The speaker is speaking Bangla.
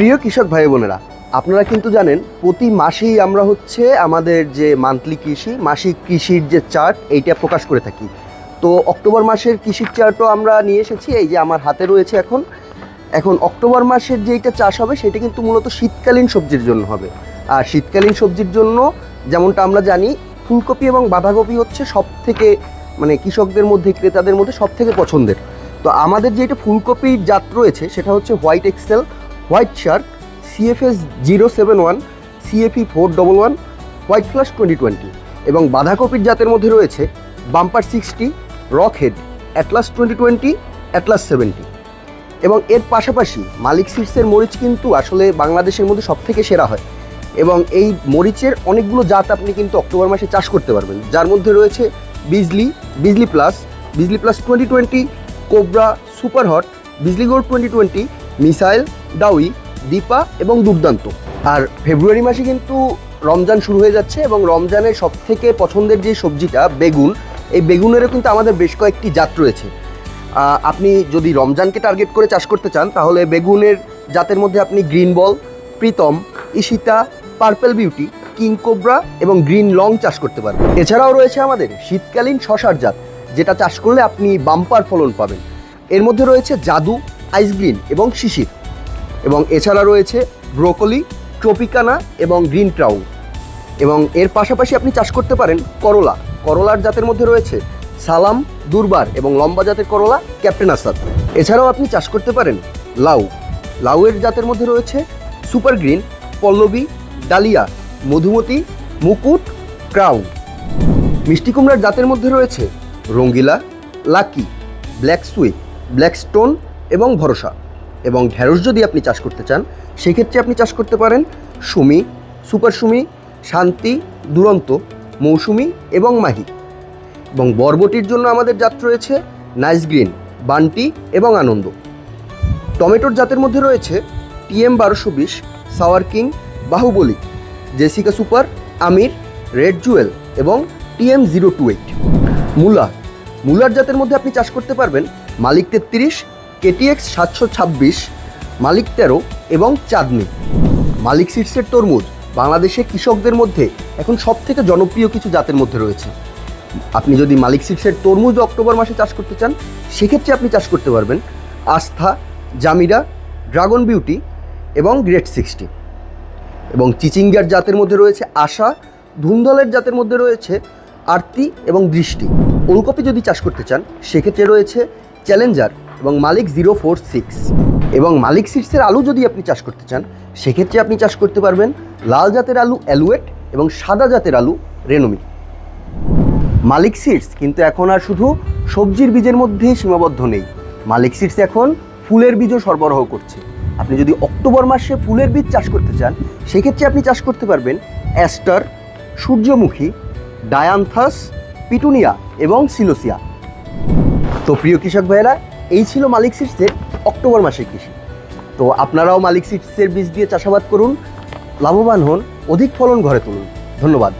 প্রিয় কৃষক ভাই বোনেরা, আপনারা কিন্তু জানেন প্রতি মাসেই আমরা হচ্ছে আমাদের যে মান্থলি কৃষি, মাসিক কৃষির যে চার্ট এইটা প্রকাশ করে থাকি। তো অক্টোবর মাসের কৃষির চার্টও আমরা নিয়ে এসেছি, এই যে আমার হাতে রয়েছে এখন। এখন অক্টোবর মাসের যেইটা চাষ হবে, সেটা কিন্তু মূলত শীতকালীন সবজির জন্য হবে। আর শীতকালীন সবজির জন্য যেমনটা আমরা জানি, ফুলকপি এবং বাঁধাকপি হচ্ছে সব থেকে মানে কৃষকদের মধ্যে, ক্রেতাদের মধ্যে সব থেকে পছন্দের। তো আমাদের যেটা ফুলকপির জাত রয়েছে, সেটা হচ্ছে white excel white shark CFS zero seven one CFE four double one, white flash twenty twenty এবং বাঁধাকপির জাতের মধ্যে রয়েছে bumper sixty rock head atlas twenty twenty, atlas seventy এবং এর পাশাপাশি মালিক সিডসের মরিচ কিন্তু আসলে বাংলাদেশের মধ্যে সব থেকে সেরা হয় এবং এই মরিচের অনেকগুলো জাত আপনি কিন্তু অক্টোবর মাসে চাষ করতে পারবেন। যার মধ্যে রয়েছে Bijli Bijli plus Bijli plus twenty twenty, cobra super hot Bijli gold twenty twenty, missile ডাউই Dipa এবং দুর্দান্ত আর ফেব্রুয়ারি মাসে কিন্তু রমজান শুরু হয়ে যাচ্ছে এবং রমজানের সব থেকে পছন্দের যে সবজিটা, বেগুন, এই বেগুনেরও কিন্তু আমাদের বেশ কয়েকটি জাত রয়েছে। আপনি যদি রমজানকে টার্গেট করে চাষ করতে চান, তাহলে বেগুনের জাতের মধ্যে আপনি green ball, Pritam Ishita purple beauty, king cobra এবং গ্রিন লং চাষ করতে পারবেন এছাড়াও রয়েছে আমাদের শীতকালীন শশার জাত, যেটা চাষ করলে আপনি বাম্পার ফলন পাবেন। এর মধ্যে রয়েছে জাদু আইস গ্রিন এবং শিশির। এবং এছাড়া রয়েছে ব্রোকলি, ট্রপিকানা এবং গ্রিন ক্রাউন এবং এর পাশাপাশি আপনি চাষ করতে পারেন করলা। করলার জাতের মধ্যে রয়েছে সালাম, দুর্বার এবং লম্বা জাতের করলা, ক্যাপ্টেন আসাদ। এছাড়াও আপনি চাষ করতে পারেন লাউ। লাউয়ের জাতের মধ্যে রয়েছে super green, Pallavi, Dalia, Madhumati, Mukut, crown. মিষ্টি কুমড়ার জাতের মধ্যে রয়েছে Rangila, lucky, black sweet, black stone এবং ভরসা। এবং ঢেঁড়স যদি আপনি চাষ করতে চান, সেক্ষেত্রে আপনি চাষ করতে পারেন সুমি, সুপার সুমি, শান্তি, দুরন্ত, মৌসুমি এবং মাহি। এবং বরবটির জন্য আমাদের জাত রয়েছে নাইস গ্রিন, বান্টি এবং আনন্দ। টমেটোর জাতের মধ্যে রয়েছে টিএম বারোশো বিশ, sour king, Baahubali, Jessica super, Aamir, red jewel এবং টিএম জিরো টু এইট। মূলা, মূলার জাতের মধ্যে আপনি চাষ করতে পারবেন মালিক তেত্রিশ কেটিএক্স সাতশো ছাব্বিশ, মালিক তেরো এবং চাঁদনি। মালিক সিডসের তরমুজ বাংলাদেশে কৃষকদের মধ্যে এখন সব থেকে জনপ্রিয় কিছু জাতের মধ্যে রয়েছে। আপনি যদি মালিক সিডসের তরমুজ অক্টোবর মাসে চাষ করতে চান, সেক্ষেত্রে আপনি চাষ করতে পারবেন আস্থা, জামিরা, ড্রাগন বিউটি এবং গ্রেট সিক্সটি। এবং চিচিঙ্গার জাতের মধ্যে রয়েছে আশা ধুন্দলের জাতের মধ্যে রয়েছে আরতি এবং দৃষ্টি। ওলকপি যদি চাষ করতে চান, সেক্ষেত্রে রয়েছে চ্যালেঞ্জার এবং মালিক জিরো ফোর সিক্স। এবং মালিক সিডসের আলু যদি আপনি চাষ করতে চান, সেক্ষেত্রে আপনি চাষ করতে পারবেন লাল জাতের আলু অ্যালুয়েট এবং সাদা জাতের আলু রেনোমি। মালিক সিডস কিন্তু এখন আর শুধু সবজির বীজের মধ্যেই সীমাবদ্ধ নেই। মালিক সিডস এখন ফুলের বীজও সরবরাহ করছে। আপনি যদি অক্টোবর মাসে ফুলের বীজ চাষ করতে চান, সেক্ষেত্রে আপনি চাষ করতে পারবেন অ্যাস্টার, সূর্যমুখী, ডায়ান্থাস, পিটুনিয়া এবং সিলোসিয়া। তো প্রিয় কৃষক ভাইয়েরা এই ছিল মালিক সিটসের অক্টোবর মাসের কৃষি। তো আপনারাও মালিক সিটসের বীজ দিয়ে চাষাবাদ করুন, লাভবান হন, অধিক ফলন ঘরে তুলুন। ধন্যবাদ।